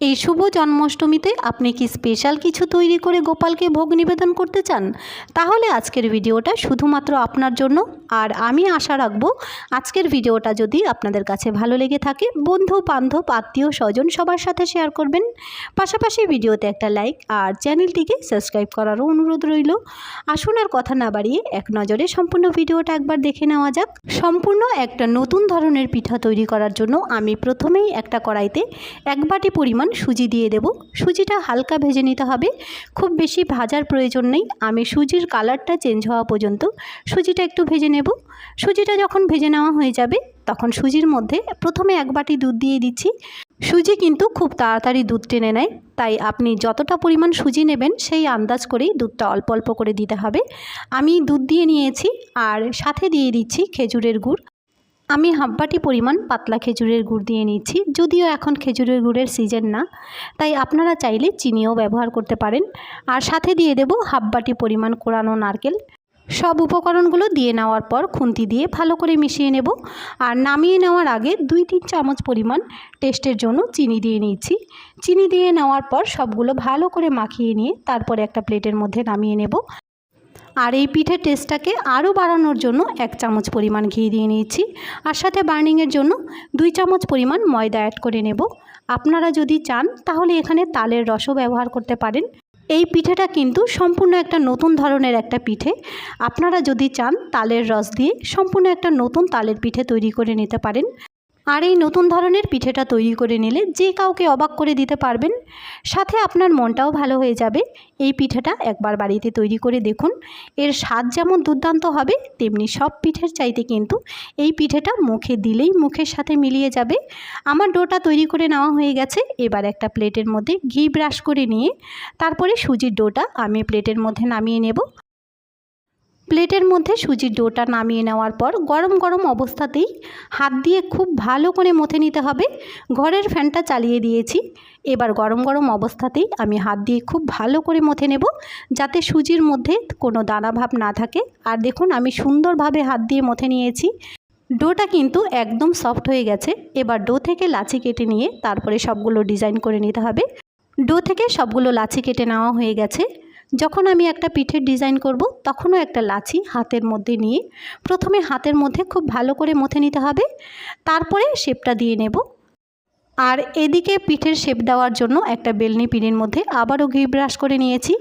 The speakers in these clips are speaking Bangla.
এই শুভ জন্মাষ্টমীতে আপনি কি স্পেশাল কিছু তৈরি করে গোপালকে ভোগ নিবেদন করতে চান? তাহলে আজকের ভিডিওটা শুধুমাত্র আপনার জন্য। আর আমি আশা রাখব আজকের ভিডিওটা যদি আপনাদের কাছে ভালো লেগে থাকে, বন্ধু, বান্ধব, আত্মীয়, স্বজন সবার সাথে শেয়ার করবেন। পাশাপাশি ভিডিওতে একটা লাইক আর চ্যানেলটিকে সাবস্ক্রাইব করারও অনুরোধ রইল। আসুন আর কথা না বাড়িয়ে এক নজরে সম্পূর্ণ ভিডিওটা একবার দেখে নেওয়া যাক। সম্পূর্ণ একটা নতুন ধরনের পিঠা তৈরি করার জন্য আমি প্রথমেই একটা কড়াইতে এক বাটি পরিমাণ সুজি দিয়ে দেব। সুজিটা হালকা ভেজে নিতে হবে। খুব বেশি ভাজার প্রয়োজন নেই। আমি সুজির কালারটা চেঞ্জ হওয়া পর্যন্ত সুজিটা একটু ভেজে নেব। সুজিটা যখন ভেজে নেওয়া হয়ে যাবে, তখন সুজির মধ্যে প্রথমে এক বাটি দুধ দিয়ে দিচ্ছি। সুজি কিন্তু খুব তাড়াতাড়ি দুধ টেনে নেয়। তাই আপনি যতটা পরিমাণ সুজি নেবেন, সেই আন্দাজ করেই দুধটা অল্প অল্প করে দিতে হবে। আমি দুধ দিয়ে নিয়েছি, আর সাথে দিয়ে দিচ্ছি খেজুরের গুড়। আমি হাফ বাটি পরিমাণ পাতলা খেজুরের গুড় দিয়ে নিচ্ছি, যদিও এখন খেজুরের গুড়ের সিজন না। তাই আপনারা চাইলে চিনিও ব্যবহার করতে পারেন। আর সাথে দিয়ে দেব হাফ বাটি পরিমাণ কোরানো নারকেল। সব উপকরণগুলো দিয়ে নেওয়ার পর খুন্তি দিয়ে ভালো করে মিশিয়ে নেব। আর নামিয়ে নেওয়ার আগে দুই তিন চামচ পরিমাণ টেস্টের জন্য চিনি দিয়ে নিচ্ছি। চিনি দিয়ে নেওয়ার পর সবগুলো ভালো করে মাখিয়ে নিয়ে তারপরে একটা প্লেটের মধ্যে নামিয়ে নেব। আর এই পিঠের টেস্টটাকে আরও বাড়ানোর জন্য এক চামচ পরিমাণ ঘি দিয়ে নিয়েছি। আর সাথে বার্নিংয়ের জন্য দুই চামচ পরিমাণ ময়দা অ্যাড করে নেব। আপনারা যদি চান, তাহলে এখানে তালের রসও ব্যবহার করতে পারেন। এই পিঠেটা কিন্তু সম্পূর্ণ একটা নতুন ধরনের একটা পিঠে। আপনারা যদি চান, তালের রস দিয়ে সম্পূর্ণ একটা নতুন তালের পিঠে তৈরি করে নিতে পারেন। আর এই নতুন ধরনের পিঠেটা তৈরি করে নিলে যে কাউকে অবাক করে দিতে পারবেন, সাথে আপনার মনটাও ভালো হয়ে যাবে। এই পিঠেটা একবার বাড়িতে তৈরি করে দেখুন। এর স্বাদ যেমন দুর্দান্ত হবে, তেমনি সব পিঠের চাইতে কিন্তু এই পিঠেটা মুখে দিলেই মুখের সাথে মিলিয়ে যাবে। আমার ডোটা তৈরি করে নেওয়া হয়ে গেছে। এবার একটা প্লেটের মধ্যে ঘি ব্রাশ করে নিয়ে, তারপরে সুজির ডোটা আমি প্লেটের মধ্যে নামিয়ে নেব। প্লেটের মধ্যে সুজির ডোটা নামিয়ে নেওয়ার পর গরম গরম অবস্থাতেই হাত দিয়ে খুব ভালো করে মথে নিতে হবে। ঘরের ফ্যানটা চালিয়ে দিয়েছি। এবার গরম গরম অবস্থাতেই আমি হাত দিয়ে খুব ভালো করে মথে নেব যাতে সুজির মধ্যে কোনো দানা ভাব না থাকে। আর দেখুন, আমি সুন্দরভাবে হাত দিয়ে মথে নিয়েছি। ডোটা কিন্তু একদম সফট হয়ে গেছে। এবার ডো থেকে লাচি কেটে নিয়ে তারপরে সবগুলো ডিজাইন করে নিতে হবে। ডো থেকে সবগুলো লাচি কেটে নেওয়া হয়ে গেছে। যখন আমি একটা পিঠের ডিজাইন করব, তখনও একটা লাচি হাতের মধ্যে নিয়ে প্রথমে হাতের মধ্যে খুব ভালো করে মথে নিতে হবে, তারপরে শেপটা দিয়ে নেব। আর এদিকে পিঠের শেপ দেওয়ার জন্য একটা বেলনি পিনের মধ্যে আবারও ঘি ব্রাশ করে নিয়েছি।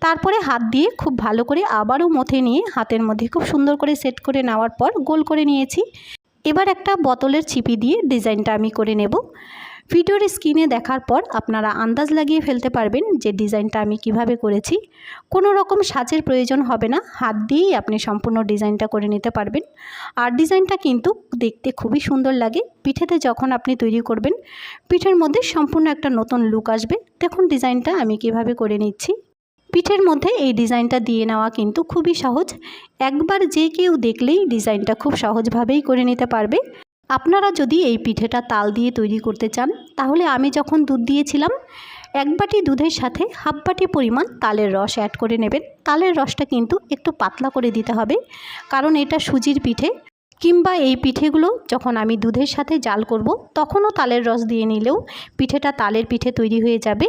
তারপরে হাত দিয়ে খুব ভালো করে আবারও মথে নিয়ে হাতের মধ্যে খুব সুন্দর করে সেট করে নেওয়ার পর গোল করে নিয়েছি। এবার একটা বোতলের ছিপি দিয়ে ডিজাইনটা আমি করে নেব। ভিডিওর স্ক্রিনে দেখার পর আপনারা আন্দাজ লাগিয়ে ফেলতে পারবেন যে ডিজাইনটা আমি কীভাবে করেছি। কোনো রকম সাজের প্রয়োজন হবে না, হাত দিয়েই আপনি সম্পূর্ণ ডিজাইনটা করে নিতে পারবেন। আর ডিজাইনটা কিন্তু দেখতে খুবই সুন্দর লাগে। পিঠেতে যখন আপনি তৈরি করবেন, পিঠের মধ্যে সম্পূর্ণ একটা নতুন লুক আসবে। দেখুন ডিজাইনটা আমি কীভাবে করে নিচ্ছি। পিঠের মধ্যে এই ডিজাইনটা দিয়ে নেওয়া কিন্তু খুবই সহজ। একবার যে কেউ দেখলেই ডিজাইনটা খুব সহজভাবেই করে নিতে পারবে। আপনারা যদি এই পিঠেটা তাল দিয়ে তৈরি করতে চান, তাহলে আমি যখন দুধ দিয়েছিলাম, এক বাটি দুধের সাথে হাফ বাটি পরিমাণ তালের রস অ্যাড করে নেবেন। তালের রসটা কিন্তু একটু পাতলা করে দিতে হবে, কারণ এটা সুজির পিঠে। কিংবা এই পিঠেগুলো যখন আমি দুধের সাথে জাল করব, তখনও তালের রস দিয়ে নিলেও পিঠেটা তালের পিঠে তৈরি হয়ে যাবে।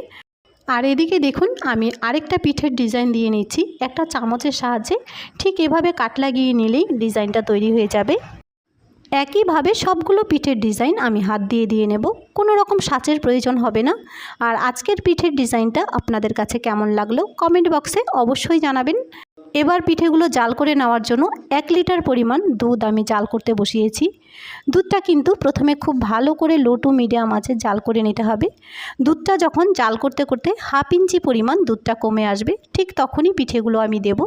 আর এদিকে দেখুন, আমি আরেকটা পিঠের ডিজাইন দিয়ে নিচ্ছি। একটা চামচের সাহায্যে ঠিক এভাবে কাট লাগিয়ে নিলেই ডিজাইনটা তৈরি হয়ে যাবে। একইভাবে সবগুলো পিঠের ডিজাইন আমি হাত দিয়ে দিয়ে নেব। কোনো রকম সাঁচের প্রয়োজন হবে না। আর আজকের পিঠের ডিজাইনটা আপনাদের কাছে কেমন লাগল কমেন্ট বক্সে অবশ্যই জানাবেন। এবার পিঠেগুলো জাল করে নেওয়ার জন্য এক লিটার পরিমাণ দুধ আমি জাল করতে বসিয়েছি। দুধটা কিন্তু প্রথমে খুব ভালো করে লো টু মিডিয়াম আছে জাল করে নিতে হবে। দুধটা যখন জাল করতে করতে হাফ ইঞ্চি পরিমাণ দুধটা কমে আসবে, ঠিক তখনই পিঠেগুলো আমি দেব।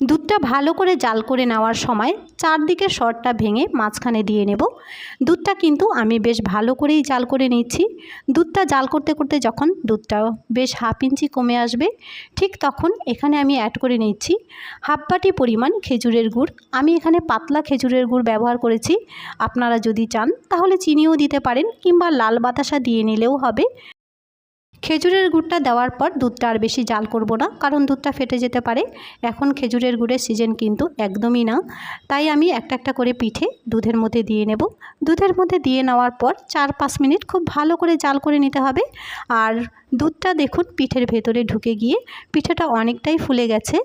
দুধটা ভালো করে জাল করে নেওয়ার সময় চারদিকে শরটা ভেঙে মাঝখানে দিয়ে নেব। দুধটা কিন্তু আমি বেশ ভালো করেই জাল করে নিচ্ছি। দুধটা জাল করতে করতে যখন দুধটা বেশ হাফ ইঞ্চি কমে আসবে, ঠিক তখন এখানে আমি অ্যাড করে নিচ্ছি হাফ বাটি পরিমাণ খেজুরের গুড়। আমি এখানে পাতলা খেজুরের গুড় ব্যবহার করেছি। আপনারা যদি চান তাহলে চিনিও দিতে পারেন কিংবা লাল বাতাসা দিয়ে নিলেও হবে। খেজুরের গুড়টা দেওয়ার পর দুধটা আর বেশি জাল করব না, কারণ দুধটা ফেটে যেতে পারে। এখন খেজুরের গুড়ের সিজন কিন্তু একদমই না, তাই আমি একটা একটা করে পিঠে দুধের মধ্যে দিয়ে নেব। দুধের মধ্যে দিয়ে নেওয়ার পর চার পাঁচ মিনিট খুব ভালো করে জাল করে নিতে হবে। আর দুধটা দেখুন পিঠের ভেতরে ঢুকে গিয়ে পিঠেটা অনেকটাই ফুলে গেছে।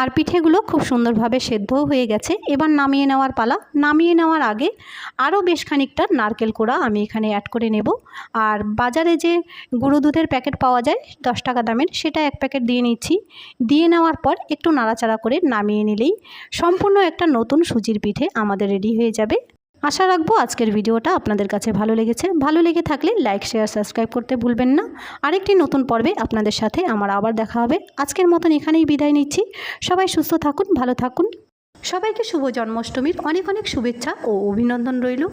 আর পিঠেগুলো খুব সুন্দরভাবে সেদ্ধও হয়ে গেছে। এবার নামিয়ে নেওয়ার পালা। নামিয়ে নেওয়ার আগে আরও বেশ খানিকটা নারকেল কোড়া আমি এখানে অ্যাড করে নেব। আর বাজারে যে গুঁড়ো দুধের প্যাকেট পাওয়া যায়, দশ টাকা দামের, সেটা এক প্যাকেট দিয়ে নিচ্ছি। দিয়ে নেওয়ার পর একটু নাড়াচাড়া করে নামিয়ে নিলেই সম্পূর্ণ একটা নতুন সুজির পিঠে আমাদের রেডি হয়ে যাবে। আশা রাখব আজকের ভিডিওটা আপনাদের কাছে ভালো লেগেছে। ভালো লেগে থাকলে লাইক, শেয়ার, সাবস্ক্রাইব করতে ভুলবেন না। আরেকটি নতুন পর্বে আপনাদের সাথে আমার আবার দেখা হবে। আজকের মতন এখানেই বিদায় নিচ্ছি। সবাই সুস্থ থাকুন, ভালো থাকুন। সবাইকে শুভ জন্মাষ্টমীর অনেক অনেক শুভেচ্ছা ও অভিনন্দন রইল।